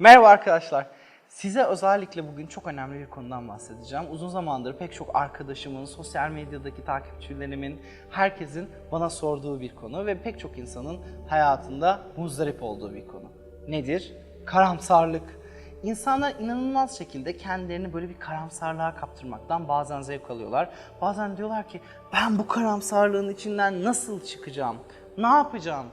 Merhaba arkadaşlar. Size özellikle bugün çok önemli bir konudan bahsedeceğim. Uzun zamandır pek çok arkadaşımın, sosyal medyadaki takipçilerimin, herkesin bana sorduğu bir konu ve pek çok insanın hayatında muzdarip olduğu bir konu. Nedir? Karamsarlık. İnsanlar inanılmaz şekilde kendilerini böyle bir karamsarlığa kaptırmaktan bazen zevk alıyorlar. Bazen diyorlar ki ben bu karamsarlığın içinden nasıl çıkacağım? Ne yapacağım?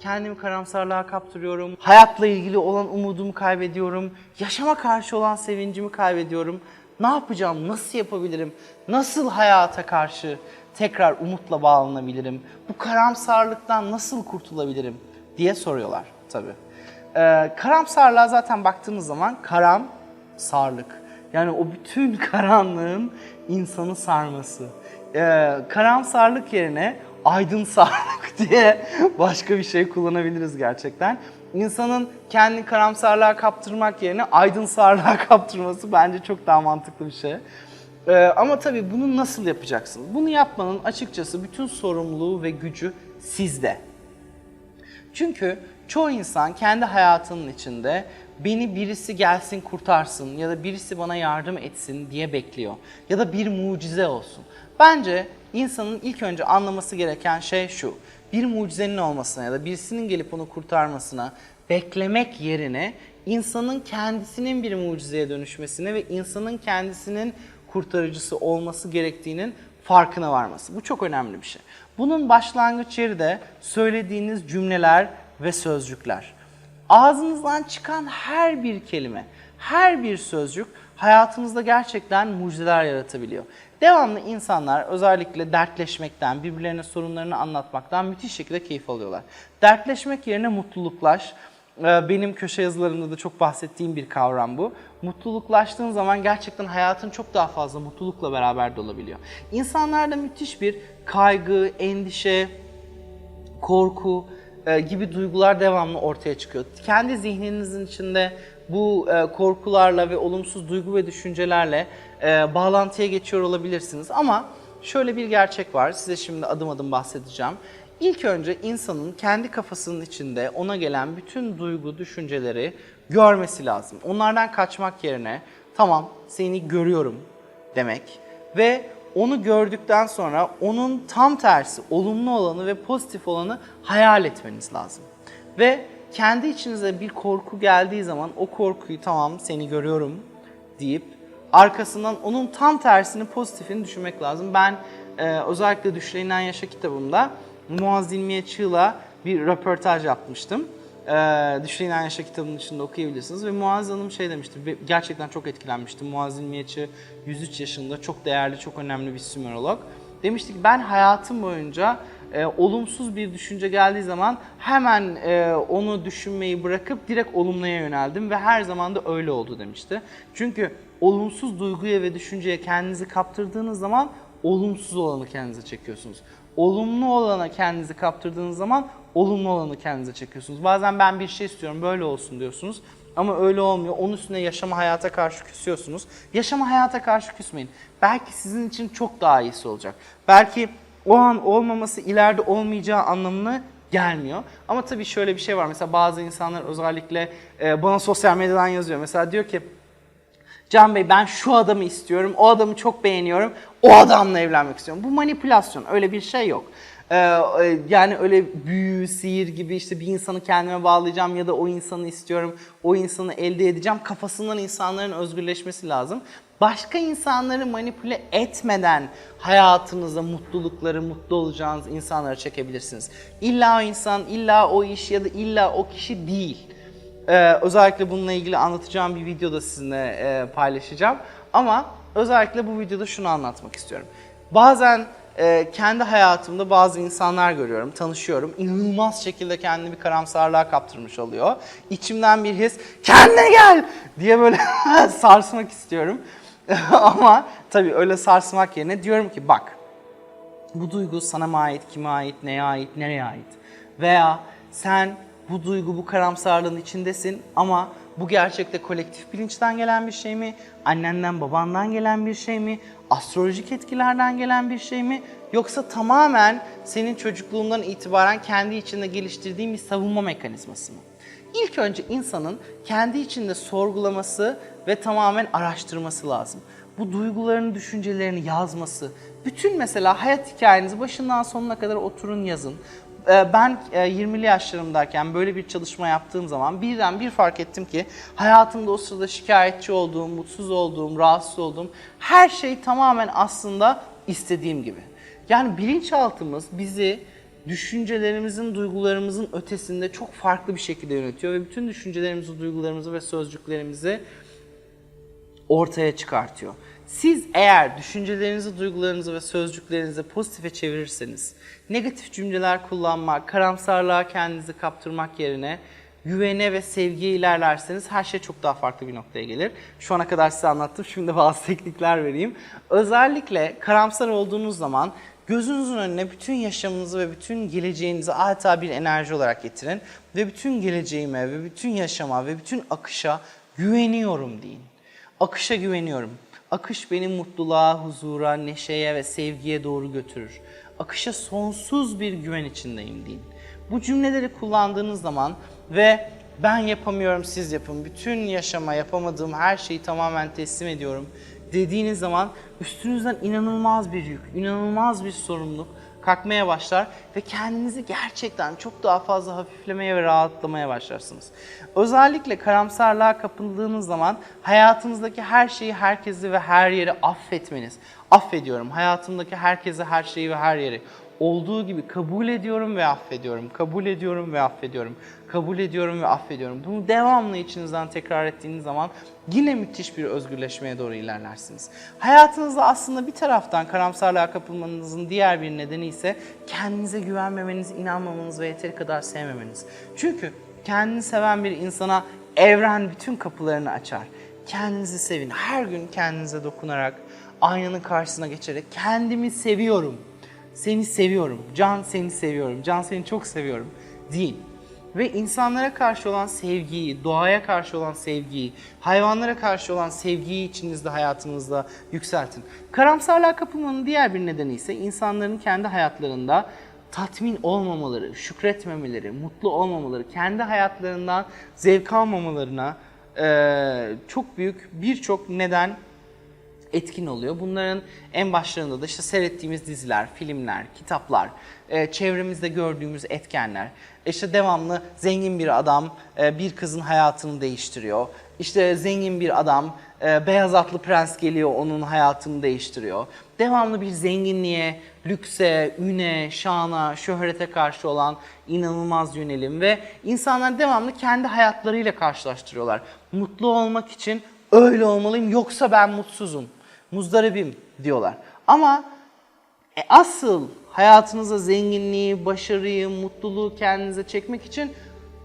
Kendimi karamsarlığa kaptırıyorum. Hayatla ilgili olan umudumu kaybediyorum. Yaşama karşı olan sevincimi kaybediyorum. Ne yapacağım? Nasıl yapabilirim? Nasıl hayata karşı tekrar umutla bağlanabilirim? Bu karamsarlıktan nasıl kurtulabilirim? diye soruyorlar tabii. Ee, karamsarlığa zaten baktığımız zaman karam sarlık. Yani o bütün karanlığın insanı sarması. Ee, karamsarlık yerine aydınsarlık diye başka bir şey kullanabiliriz gerçekten. İnsanın kendini karamsarlığa kaptırmak yerine aydınsarlığa kaptırması bence çok daha mantıklı bir şey. Ee, ama tabii bunu nasıl yapacaksın? Bunu yapmanın açıkçası bütün sorumluluğu ve gücü sizde. Çünkü çoğu insan kendi hayatının içinde beni birisi gelsin kurtarsın ya da birisi bana yardım etsin diye bekliyor. Ya da bir mucize olsun. Bence insanın ilk önce anlaması gereken şey şu. Bir mucizenin olmasına ya da birisinin gelip onu kurtarmasına beklemek yerine insanın kendisinin bir mucizeye dönüşmesine ve insanın kendisinin kurtarıcısı olması gerektiğinin farkına varması. Bu çok önemli bir şey. Bunun başlangıç yeri de söylediğiniz cümleler ve sözcükler. Ağzınızdan çıkan her bir kelime, her bir sözcük hayatınızda gerçekten mucizeler yaratabiliyor. Devamlı insanlar özellikle dertleşmekten, birbirlerine sorunlarını anlatmaktan müthiş şekilde keyif alıyorlar. Dertleşmek yerine mutluluklaş. Ee, Benim köşe yazılarımda da çok bahsettiğim bir kavram bu. Mutluluklaştığın zaman gerçekten hayatın çok daha fazla mutlulukla beraber de olabiliyor. İnsanlarda müthiş bir kaygı, endişe, korku e, gibi duygular devamlı ortaya çıkıyor. Kendi zihninizin içinde bu e, korkularla ve olumsuz duygu ve düşüncelerle e, bağlantıya geçiyor olabilirsiniz. Ama şöyle bir gerçek var, size şimdi adım adım bahsedeceğim. İlk önce insanın kendi kafasının içinde ona gelen bütün duygu, düşünceleri görmesi lazım. Onlardan kaçmak yerine tamam seni görüyorum demek ve onu gördükten sonra onun tam tersi olumlu olanı ve pozitif olanı hayal etmeniz lazım. Ve kendi içinize bir korku geldiği zaman o korkuyu tamam seni görüyorum deyip arkasından onun tam tersini pozitifini düşünmek lazım. Ben e, özellikle Düşleğinden Yaşa kitabımda Muaz Dilmiye Çığ'la bir röportaj yapmıştım. Ee, Düşleğinden Yaşa kitabının içinde okuyabilirsiniz. Ve Muaz Hanım şey demişti, gerçekten çok etkilenmiştim. Muaz Dilmiyeçi 103 yaşında, çok değerli, çok önemli bir Sümerolog. Demişti ki ben hayatım boyunca e, olumsuz bir düşünce geldiği zaman hemen e, onu düşünmeyi bırakıp direkt olumluya yöneldim ve her zaman da öyle oldu demişti. Çünkü olumsuz duyguya ve düşünceye kendinizi kaptırdığınız zaman olumsuz olanı kendinize çekiyorsunuz. Olumlu olana kendinizi kaptırdığınız zaman olumlu olanı kendinize çekiyorsunuz. Bazen ben bir şey istiyorum böyle olsun diyorsunuz ama öyle olmuyor. Onun üstüne yaşama hayata karşı küsüyorsunuz. Yaşama hayata karşı küsmeyin. Belki sizin için çok daha iyisi olacak. Belki o an olmaması ileride olmayacağı anlamına gelmiyor. Ama tabii şöyle bir şey var. Mesela bazı insanlar özellikle e, bana sosyal medyadan yazıyor. Mesela diyor ki Can Bey ben şu adamı istiyorum, o adamı çok beğeniyorum, o adamla evlenmek istiyorum. Bu manipülasyon, öyle bir şey yok. Ee, e, yani öyle büyü, sihir gibi işte bir insanı kendime bağlayacağım ya da o insanı istiyorum, o insanı elde edeceğim. Kafasından insanların özgürleşmesi lazım. Başka insanları manipüle etmeden hayatınıza mutlulukları, mutlu olacağınız insanları çekebilirsiniz. İlla o insan, illa o iş ya da illa o kişi değil. Ee, özellikle bununla ilgili anlatacağım bir videoda sizinle e, paylaşacağım. Ama özellikle bu videoda şunu anlatmak istiyorum. Bazen e, kendi hayatımda bazı insanlar görüyorum, tanışıyorum. İnanılmaz şekilde kendini bir karamsarlığa kaptırmış oluyor. İçimden bir his, kendine gel diye böyle sarsmak istiyorum. Ama tabii öyle sarsmak yerine diyorum ki bak bu duygu sana mı ait, kime ait, neye ait, nereye ait? Veya sen bu duygu, bu karamsarlığın içindesin ama bu gerçekte kolektif bilinçten gelen bir şey mi? Annenden, babandan gelen bir şey mi? Astrolojik etkilerden gelen bir şey mi? Yoksa tamamen senin çocukluğundan itibaren kendi içinde geliştirdiğin bir savunma mekanizması mı? İlk önce insanın kendi içinde sorgulaması ve tamamen araştırması lazım. Bu duygularını, düşüncelerini yazması. Bütün mesela hayat hikayenizi başından sonuna kadar oturun yazın. Ee, Ben e, 20'li yaşlarımdayken böyle bir çalışma yaptığım zaman birden bir fark ettim ki hayatımda o sırada şikayetçi olduğum, mutsuz olduğum, rahatsız olduğum her şey tamamen aslında istediğim gibi. Yani bilinçaltımız bizi düşüncelerimizin, duygularımızın ötesinde çok farklı bir şekilde yönetiyor ve bütün düşüncelerimizi, duygularımızı ve sözcüklerimizi ortaya çıkartıyor. Siz eğer düşüncelerinizi, duygularınızı ve sözcüklerinizi pozitife çevirirseniz, negatif cümleler kullanmak, karamsarlığa kendinizi kaptırmak yerine güvene ve sevgiye ilerlerseniz her şey çok daha farklı bir noktaya gelir. Şu ana kadar size anlattım, şimdi bazı teknikler vereyim. Özellikle karamsar olduğunuz zaman gözünüzün önüne bütün yaşamınızı ve bütün geleceğinizi adeta bir enerji olarak getirin. Ve bütün geleceğime ve bütün yaşama ve bütün akışa güveniyorum deyin. Akışa güveniyorum. Akış beni mutluluğa, huzura, neşeye ve sevgiye doğru götürür. Akışa sonsuz bir güven içindeyim deyin. Bu cümleleri kullandığınız zaman ve ben yapamıyorum siz yapın, bütün yaşama yapamadığım her şeyi tamamen teslim ediyorum dediğiniz zaman üstünüzden inanılmaz bir yük, inanılmaz bir sorumluluk kalkmaya başlar ve kendinizi gerçekten çok daha fazla hafiflemeye ve rahatlamaya başlarsınız. Özellikle karamsarlığa kapıldığınız zaman hayatınızdaki her şeyi, herkesi ve her yeri affetmeniz. Affediyorum. Hayatımdaki herkesi, her şeyi ve her yeri olduğu gibi kabul ediyorum ve affediyorum. Kabul ediyorum ve affediyorum. Kabul ediyorum ve affediyorum. Bunu devamlı içinizden tekrar ettiğiniz zaman yine müthiş bir özgürleşmeye doğru ilerlersiniz. Hayatınızda aslında bir taraftan karamsarlığa kapılmanızın diğer bir nedeni ise kendinize güvenmemeniz, inanmamanız ve yeteri kadar sevmemeniz. Çünkü kendini seven bir insana evren bütün kapılarını açar. Kendinizi sevin. Her gün kendinize dokunarak, aynanın karşısına geçerek kendimi seviyorum seni seviyorum, Can seni seviyorum, Can seni çok seviyorum deyin. Ve insanlara karşı olan sevgiyi, doğaya karşı olan sevgiyi, hayvanlara karşı olan sevgiyi içinizde, hayatınızda yükseltin. Karamsarlığa kapılmanın diğer bir nedeni ise insanların kendi hayatlarında tatmin olmamaları, şükretmemeleri, mutlu olmamaları, kendi hayatlarından zevk almamalarına eee, çok büyük birçok neden etkin oluyor. Bunların en başlarında da işte seyrettiğimiz diziler, filmler, kitaplar, e, çevremizde gördüğümüz etkenler. İşte devamlı zengin bir adam e, bir kızın hayatını değiştiriyor. İşte zengin bir adam, e, beyaz atlı prens geliyor onun hayatını değiştiriyor. Devamlı bir zenginliğe, lükse, üne, şana, şöhrete karşı olan inanılmaz yönelim ve insanlar devamlı kendi hayatlarıyla karşılaştırıyorlar. Mutlu olmak için öyle olmalıyım yoksa ben mutsuzum muzdaribim diyorlar. Ama e, asıl hayatınıza zenginliği, başarıyı, mutluluğu kendinize çekmek için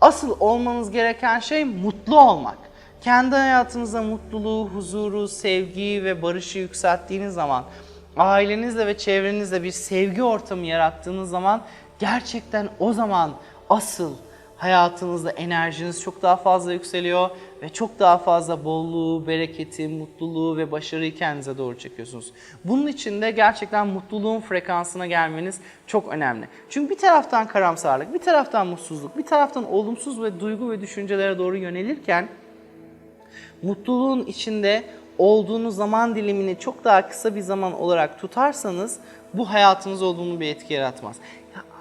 asıl olmanız gereken şey mutlu olmak. Kendi hayatınızda mutluluğu, huzuru, sevgiyi ve barışı yükselttiğiniz zaman, ailenizle ve çevrenizle bir sevgi ortamı yarattığınız zaman gerçekten o zaman asıl hayatınızda enerjiniz çok daha fazla yükseliyor ve çok daha fazla bolluğu, bereketi, mutluluğu ve başarıyı kendinize doğru çekiyorsunuz. Bunun için de gerçekten mutluluğun frekansına gelmeniz çok önemli. Çünkü bir taraftan karamsarlık, bir taraftan mutsuzluk, bir taraftan olumsuz ve duygu ve düşüncelere doğru yönelirken mutluluğun içinde olduğunuz zaman dilimini çok daha kısa bir zaman olarak tutarsanız bu hayatınız olduğunu bir etki yaratmaz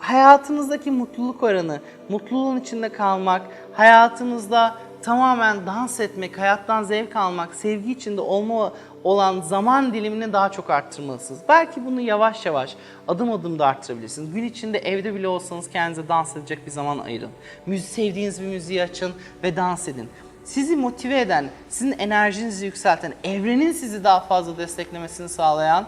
hayatınızdaki mutluluk oranı, mutluluğun içinde kalmak, hayatınızda tamamen dans etmek, hayattan zevk almak, sevgi içinde olma olan zaman dilimini daha çok arttırmalısınız. Belki bunu yavaş yavaş, adım adım da arttırabilirsiniz. Gün içinde evde bile olsanız kendinize dans edecek bir zaman ayırın. Müzik, sevdiğiniz bir müziği açın ve dans edin. Sizi motive eden, sizin enerjinizi yükselten, evrenin sizi daha fazla desteklemesini sağlayan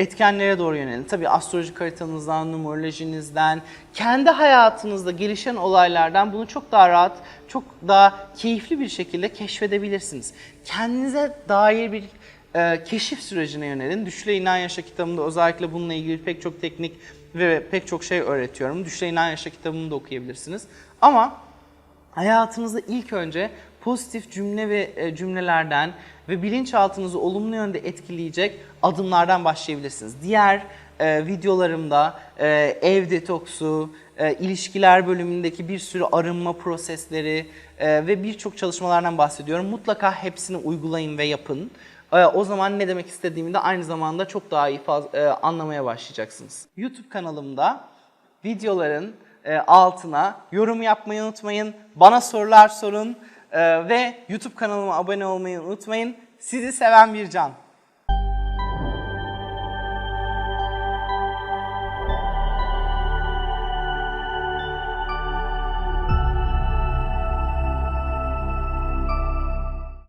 etkenlere doğru yönelin. Tabii astrolojik haritanızdan, numerolojinizden, kendi hayatınızda gelişen olaylardan bunu çok daha rahat, çok daha keyifli bir şekilde keşfedebilirsiniz. Kendinize dair bir e, keşif sürecine yönelin. Düşle İnan Yaşa kitabımda özellikle bununla ilgili pek çok teknik ve pek çok şey öğretiyorum. Düşle İnan Yaşa kitabımı da okuyabilirsiniz. Ama hayatınızda ilk önce pozitif cümle ve e, cümlelerden ve bilinçaltınızı olumlu yönde etkileyecek adımlardan başlayabilirsiniz. Diğer e, videolarımda e, ev detoksu, e, ilişkiler bölümündeki bir sürü arınma prosesleri e, ve birçok çalışmalardan bahsediyorum. Mutlaka hepsini uygulayın ve yapın. E, o zaman ne demek istediğimi de aynı zamanda çok daha iyi faz- e, anlamaya başlayacaksınız. YouTube kanalımda videoların e, altına yorum yapmayı unutmayın. Bana sorular sorun e, ve YouTube kanalıma abone olmayı unutmayın. Sizi seven bir can.